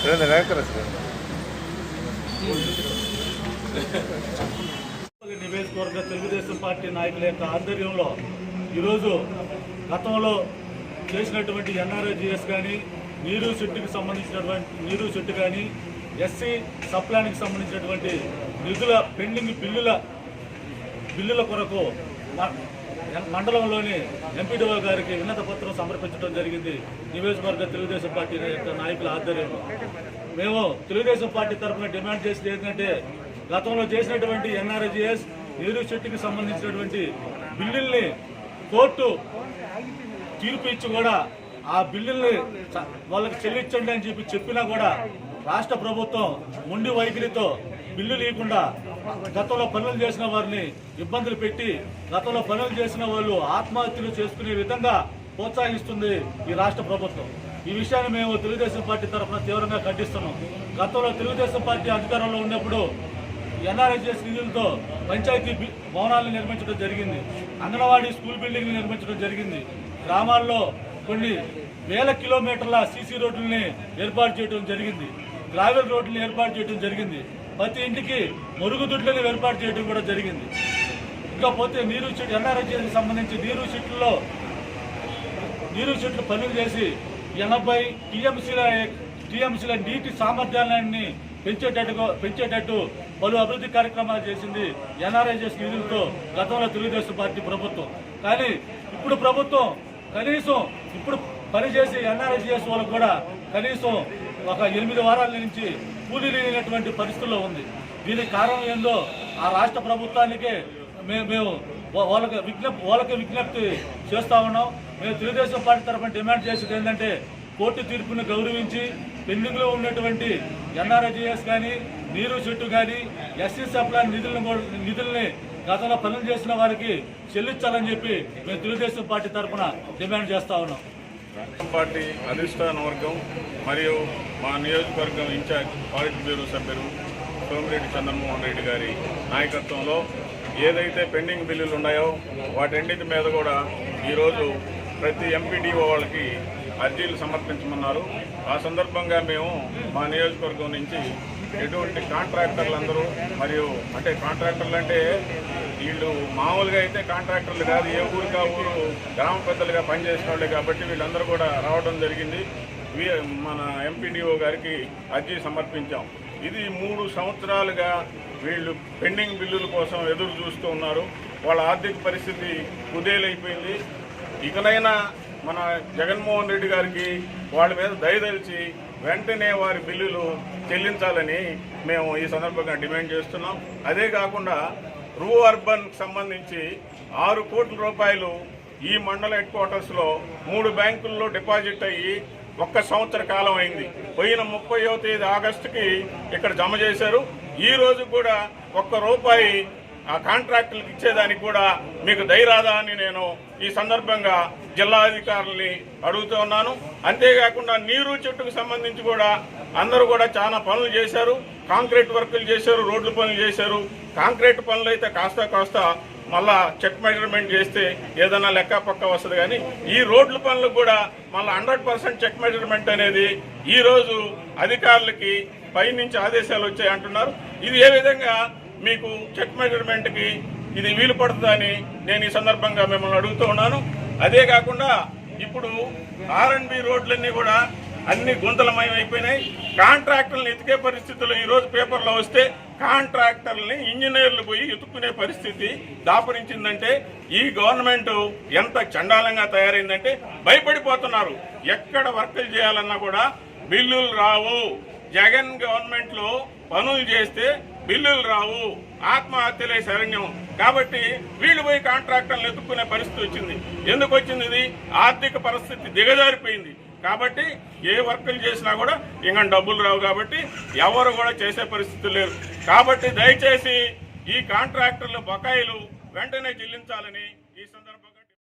సురేంద్ర వెనకరా నియోజకవర్గ తెలుగుదేశం పార్టీ నాయకుల యొక్క ఆధ్వర్యంలో ఈరోజు గతంలో చేసినటువంటి ఎన్ఆర్ఐజిఎస్ కానీ నీరు చెట్టుకి సంబంధించినటువంటి నీరు చెట్టు కానీ ఎస్సీ సప్లాన్కి సంబంధించినటువంటి నిధుల పెండింగ్ బిల్లుల బిల్లుల కొరకు మండలంలోని ఎంపీడీఓ గారికి విన్నత పత్రం సమర్పించడం జరిగింది. నియోజకవర్గ తెలుగుదేశం పార్టీ యొక్క నాయకుల ఆధ్వర్యంలో. మేము తెలుగుదేశం పార్టీ తరఫున డిమాండ్ చేసింది ఏంటంటే గతంలో చేసినటువంటి ఎన్ఆర్జీఎస్ నీరు చెట్టుకి సంబంధించినటువంటి బిల్లుల్ని కోర్టు తీర్పు ఇచ్చి కూడా ఆ బిల్లుల్ని వాళ్ళకి చెల్లించండి అని చెప్పి చెప్పినా కూడా రాష్ట్ర ప్రభుత్వం ముండి వైఖరితో బిల్లు లేకుండా గతంలో పనులు చేసిన వారిని ఇబ్బందులు పెట్టి గతంలో పనులు చేసిన వాళ్ళు ఆత్మహత్యలు చేసుకునే విధంగా ప్రోత్సహిస్తుంది ఈ రాష్ట్ర ప్రభుత్వం. ఈ విషయాన్ని మేము తెలుగుదేశం పార్టీ తరఫున తీవ్రంగా ఖండిస్తున్నాం. గతంలో తెలుగుదేశం పార్టీ అధికారంలో ఉన్నప్పుడు ఎన్ఆర్ఎస్ఎస్ నిధులతో పంచాయతీ బి- భవనాలను నిర్మించడం జరిగింది. అంగన్వాడీ స్కూల్ బిల్డింగ్లు నిర్మించడం జరిగింది. గ్రామాల్లో కొన్ని వేల కిలోమీటర్ల సీసీ రోడ్లని ఏర్పాటు చేయడం జరిగింది. గ్రావెల్ రోడ్లు ఏర్పాటు చేయడం జరిగింది. ప్రతి ఇంటికి మురుగుదొడ్లను ఏర్పాటు చేయడం కూడా జరిగింది. ఇంకా పోతే నీరు చెట్టు ఎన్ఆర్ఎస్ఎస్కి సంబంధించి నీరు చెట్లలో నీరు చెట్లు పనులు చేసి ఎనభై టీఎంసీల టీఎంసీల నీటి సామర్థ్యాన్ని పెంచేటట్టుగా పెంచేటట్టు పలు అభివృద్ధి కార్యక్రమాలు చేసింది ఎన్ఆర్ఐజెస్ నిధులతో గతంలో తెలుగుదేశం పార్టీ ప్రభుత్వం. కానీ ఇప్పుడు ప్రభుత్వం కనీసం ఇప్పుడు పనిచేసే ఎన్ఆర్ఐజిఎస్ వాళ్ళకు కూడా కనీసం ఒక ఎనిమిది వారాల నుంచి కూలీ లేనటువంటి పరిస్థితుల్లో ఉంది. దీనికి కారణం ఏందో ఆ రాష్ట్ర ప్రభుత్వానికే మేము మేము వాళ్ళకి విజ్ఞప్తి వాళ్ళకి విజ్ఞప్తి చేస్తా ఉన్నాం. మేము తెలుగుదేశం పార్టీ తరఫున డిమాండ్ చేసేది ఏంటంటే కోర్టు తీర్పును గౌరవించి పెండింగ్లో ఉన్నటువంటి ఎన్ఆర్ఐజిఎస్ కానీ నీరు చెట్టు కానీ ఎస్సీ సప్లై నిధులను నిధుల్ని గతంలో పనులు చేసిన వారికి చెల్లించాలని చెప్పి మేము తెలుగుదేశం పార్టీ తరఫున డిమాండ్ చేస్తా ఉన్నాం. పార్టీ అధిష్టాన వర్గం మరియు మా నియోజకవర్గం ఇన్ఛార్జ్ పాలిట్ బ్యూరో సభ్యులు సోమిరెడ్డి చంద్రమోహన్ రెడ్డి గారి నాయకత్వంలో ఏదైతే పెండింగ్ బిల్లులు ఉన్నాయో వాటన్నిటి మీద కూడా ఈరోజు ప్రతి ఎంపీడీఓ వాళ్ళకి అర్జీలు సమర్పించమన్నారు. ఆ సందర్భంగా మేము మా నియోజకవర్గం నుంచి ఎటువంటి కాంట్రాక్టర్లు అందరూ మరియు అంటే కాంట్రాక్టర్లు అంటే వీళ్ళు మామూలుగా అయితే కాంట్రాక్టర్లు కాదు ఏ ఊరికా ఊరు గ్రామ పెద్దలుగా పనిచేసిన వాళ్ళే కాబట్టి వీళ్ళందరూ కూడా రావడం జరిగింది. మన ఎంపీడీఓ గారికి అర్జీ సమర్పించాం. ఇది మూడు సంవత్సరాలుగా వీళ్ళు పెండింగ్ బిల్లుల కోసం ఎదురు చూస్తూ ఉన్నారు. వాళ్ళ ఆర్థిక పరిస్థితి కుదేలైపోయింది. ఇకనైనా మన జగన్మోహన్ రెడ్డి గారికి వాళ్ళ మీద దయదలిచి వెంటనే వారి బిల్లులు చెల్లించాలని మేము ఈ సందర్భంగా డిమాండ్ చేస్తున్నాం. అదే కాకుండా రూ అర్బన్ సంబంధించి ఆరు కోట్ల రూపాయలు ఈ మండల హెడ్ క్వార్టర్స్లో మూడు బ్యాంకుల్లో డిపాజిట్ అయ్యి ఒక్క సంవత్సర కాలం అయింది. పోయిన ముప్పయో తేదీ ఆగస్టుకి ఇక్కడ జమ చేశారు. ఈ రోజు కూడా ఒక్క రూపాయి ఆ కాంట్రాక్టులకు ఇచ్చేదానికి కూడా మీకు ధైర్యాదా అని నేను ఈ సందర్భంగా జిల్లా అధికారుల్ని అడుగుతూ ఉన్నాను. అంతేకాకుండా నీరు చెట్టుకు సంబంధించి కూడా అందరూ కూడా చాలా పనులు చేశారు. కాంక్రీట్ వర్కులు చేశారు రోడ్లు పనులు చేశారు. కాంక్రీట్ పనులు అయితే కాస్త కాస్త మళ్ళా చెక్ మెజర్మెంట్ చేస్తే ఏదైనా లెక్క పక్క వస్తుంది. కానీ ఈ రోడ్ల పనులకు కూడా మళ్ళీ హండ్రెడ్ పర్సెంట్ చెక్ మెజర్మెంట్ అనేది ఈరోజు అధికారులకి పైనుంచి ఆదేశాలు వచ్చాయి అంటున్నారు. ఇది ఏ విధంగా మీకు చెక్ మెజర్మెంట్కి ఇది వీలు పడుతుందని నేను ఈ సందర్భంగా మిమ్మల్ని అడుగుతూ ఉన్నాను. అదే కాకుండా ఇప్పుడు ఆర్ఎండ్బి రోడ్లన్నీ కూడా అన్ని గుంతలమయం అయిపోయినాయి కాంట్రాక్టర్లను ఎతికే పరిస్థితులు ఈరోజు పేపర్లో వస్తే కాంట్రాక్టర్లని ఇంజనీర్లు పోయి ఎత్తుక్కునే పరిస్థితి దాపరించిందంటే ఈ గవర్నమెంట్ ఎంత చండాలంగా తయారైందంటే భయపడిపోతున్నారు. ఎక్కడ వర్కులు చేయాలన్నా కూడా బిల్లులు రావు. జగన్ గవర్నమెంట్లో పనులు చేస్తే బిల్లులు రావు. ఆత్మహత్యలే శరణ్యం. కాబట్టి వీళ్ళు పోయి కాంట్రాక్టర్లు ఎత్తుక్కునే పరిస్థితి వచ్చింది. ఎందుకు వచ్చింది ఇది? ఆర్థిక పరిస్థితి దిగజారిపోయింది. కాబట్టి ఏ వర్కులు చేసినా కూడా ఇంకా డబ్బులు రావు కాబట్టి ఎవరు కూడా చేసే పరిస్థితి లేదు కాబట్టి దయచేసి ఈ కాంట్రాక్టర్ల బకాయిలు వెంటనే చెల్లించాలని ఈ సందర్భంగా